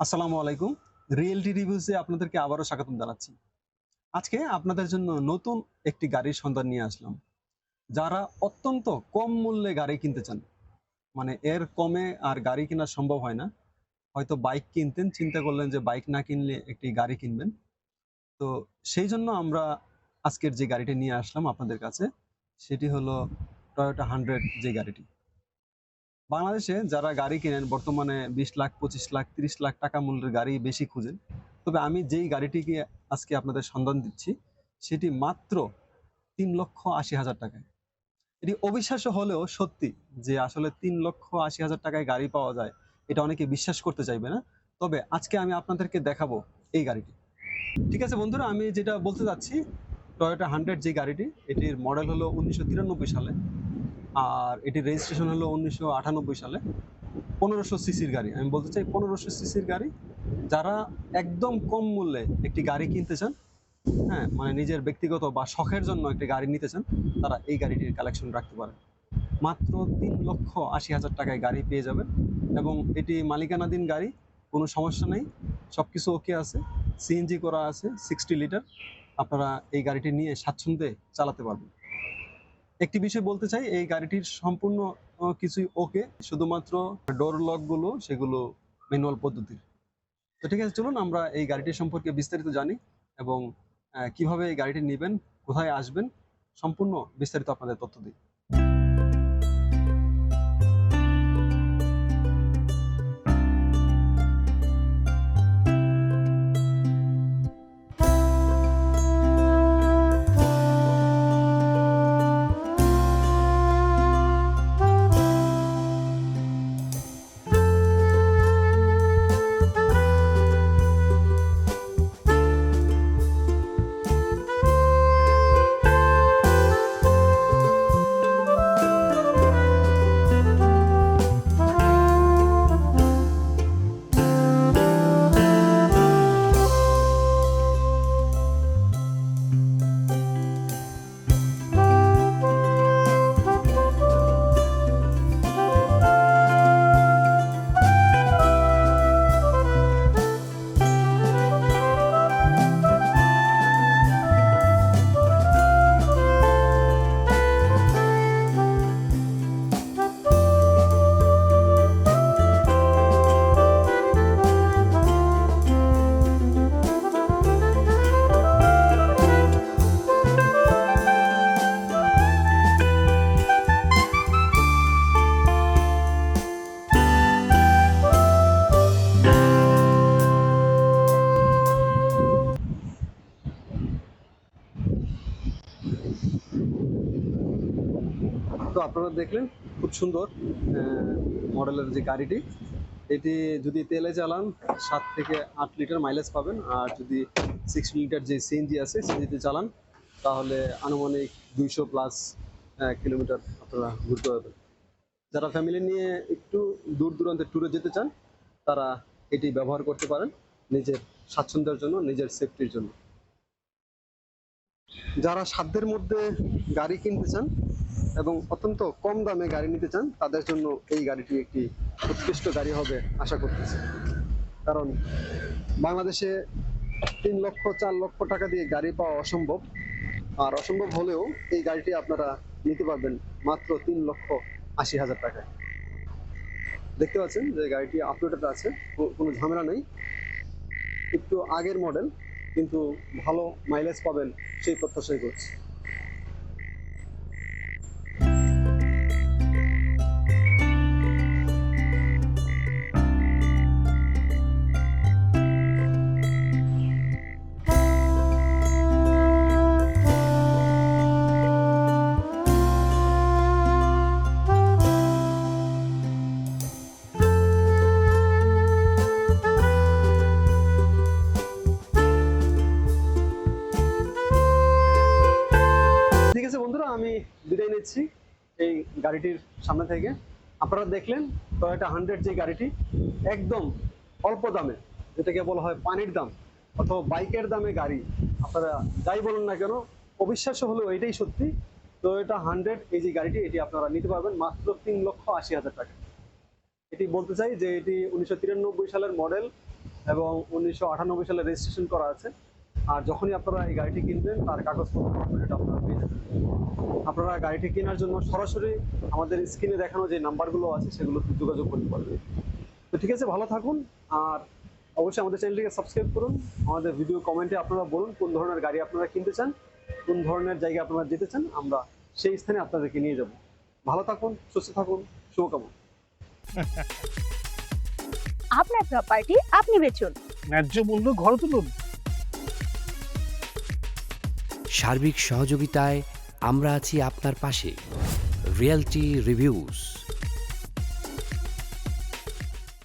আসসালামু আলাইকুম। রিয়েলটি রিভিউসে আপনাদেরকে আবারও স্বাগতম জানাচ্ছি। আজকে আপনাদের জন্য নতুন একটি গাড়ির সন্ধান নিয়ে আসলাম। যারা অত্যন্ত কম মূল্যে গাড়ি কিনতে চান মানে এর কমে আর গাড়ি কেনা সম্ভব হয় না, হয়তো বাইক কিনতেন, চিন্তা করলেন যে বাইক না কিনলে একটি গাড়ি কিনবেন। তো সেই জন্য আমরা আজকের যে গাড়িটি নিয়ে আসলাম আপনাদের কাছে, সেটি হলো টয়োটা হান্ড্রেড যে গাড়িটি। বাংলাদেশে যারা গাড়ি কেনেন, বর্তমানে বিশ লাখ, পঁচিশ লাখ, তিরিশ লাখ টাকা মূল্যের গাড়ি বেশি খুঁজেন, তবে আমি যেই গাড়িটিকে আজকে আপনাদের সন্ধান দিচ্ছি, সেটি মাত্র তিন লক্ষ আশি হাজার টাকায়। এটি অবিশ্বাস্য হলেও সত্যি যে আসলে তিন লক্ষ আশি হাজার টাকায় গাড়ি পাওয়া যায়, এটা অনেকে বিশ্বাস করতে চাইবে না। তবে আজকে আমি আপনাদেরকে দেখাবো এই গাড়িটি। ঠিক আছে বন্ধুরা, আমি যেটা বলতে চাচ্ছি টয়োটা হান্ড্রেড যে গাড়িটি, এটির মডেল হলো উনিশশো তিরানব্বই সালে। আর এটির রেজিস্ট্রেশন হলো উনিশশো আটানব্বই সালে। পনেরোশো সিসির গাড়ি, আমি বলতে চাই পনেরোশো সিসির গাড়ি। যারা একদম কম মূল্যে একটি গাড়ি কিনতে চান হ্যাঁ মানে নিজের ব্যক্তিগত বা শখের জন্য একটি গাড়ি নিতে চান, তারা এই গাড়িটির কালেকশন রাখতে পারেন। মাত্র তিন লক্ষ আশি হাজার টাকায় গাড়ি পেয়ে যাবেন এবং এটি মালিকানাধীন গাড়ি, কোনো সমস্যা নেই। সব কিছু ওকে আছে সিএনজি করা আছে সিক্সটি লিটার আপনারা এই গাড়িটি নিয়ে স্বাচ্ছন্দ্যে চালাতে পারবেন। একটি বিষয় বলতে চাই, এই গাড়িটির সম্পূর্ণ কিছু ওকে শুধুমাত্র ডোর লকগুলো সেগুলো ম্যানুয়াল পদ্ধতির। তো ঠিক আছে, চলুন আমরা এই গাড়িটি সম্পর্কে বিস্তারিত জানি এবং কীভাবে এই গাড়িটি নেবেন, কোথায় আসবেন, সম্পূর্ণ বিস্তারিত আপনাদের তথ্য দিই। তো আপনারা দেখলেন খুব সুন্দর মডেলের যে গাড়িটি। এটি যদি তেলে চালান, সাত থেকে আট লিটার মাইলেজ পাবেন। আর যদি সিক্স লিটার যে সিএনজি আছে সিএনজিতে চালান, তাহলে আনুমানিক দুইশো প্লাস কিলোমিটার আপনারা ঘুরতে পারবেন। যারা ফ্যামিলি নিয়ে একটু দূর দূরান্তে ট্যুরে যেতে চান, তারা এটি ব্যবহার করতে পারেন নিজের স্বাচ্ছন্দ্যের জন্য, নিজের সেফটির জন্য। যারা সাধ্যের মধ্যে গাড়ি কিনতে চান এবং অত্যন্ত কম দামে গাড়ি নিতে চান, তাদের জন্য এই গাড়িটি একটি উৎকৃষ্ট গাড়ি হবে আশা করতেছি। কারণ বাংলাদেশে তিন লক্ষ, চার লক্ষ টাকা দিয়ে গাড়ি পাওয়া অসম্ভব। আর অসম্ভব হলেও এই গাড়িটি আপনারা নিতে পারবেন মাত্র তিন লক্ষ আশি হাজার টাকায়। দেখতে পাচ্ছেন যে গাড়িটি আপডেটেড আছে কোনো ঝামেলা নেই। একটু আগের মডেল কিন্তু ভালো মাইলেজ পাবেন সেই প্রত্যাশাই করছি। বিদায় এই গাড়িটির সামনে থেকে। আপনারা দেখলেন টয়োটা হান্ড্রেড যে গাড়িটি একদম অল্প দামে, যেটাকে বলা হয় পানির দাম অথবা বাইকের দামে গাড়ি। আপনারা যাই বলুন না কেন, অবিশ্বাস্য হলেও এটাই সত্যি টয়োটা হান্ড্রেড এই যে গাড়িটি, এটি আপনারা নিতে পারবেন মাত্র তিন লক্ষ আশি হাজার টাকা। এটি বলতে চাই যে এটি উনিশশো তিরানব্বই সালের মডেল এবং উনিশশো আটানব্বই সালে রেজিস্ট্রেশন করা আছে। আর যখনই আপনারা এই গাড়িটি কিনবেন, তার কাগজপত্র আপনারা পেয়ে যাবেন। আপনারা গাড়িটি কেনার জন্য সরাসরি আমাদের স্ক্রিনে দেখানো যে নাম্বারগুলো আছে সেগুলো যোগাযোগ করতে পারবেন। তো ঠিক আছে ভালো থাকুন আর অবশ্যই আমাদের চ্যানেলটিকে সাবস্ক্রাইব করুন। আমাদের ভিডিও কমেন্টে আপনারা বলুন কোন ধরনের গাড়ি আপনারা কিনতে চান কোন ধরনের জায়গায় আপনারা যেতে চান আমরা সেই স্থানে আপনাদেরকে নিয়ে যাব। ভালো থাকুন সুস্থ থাকুন শুভকামনা। আপনার প্রপার্টি আপনি বেচুন। ন্যায্য মূল্য ঘর তুলুন। সার্বিক সহযোগিতায় আমরা আছি আপনার পাশে। Realty reviews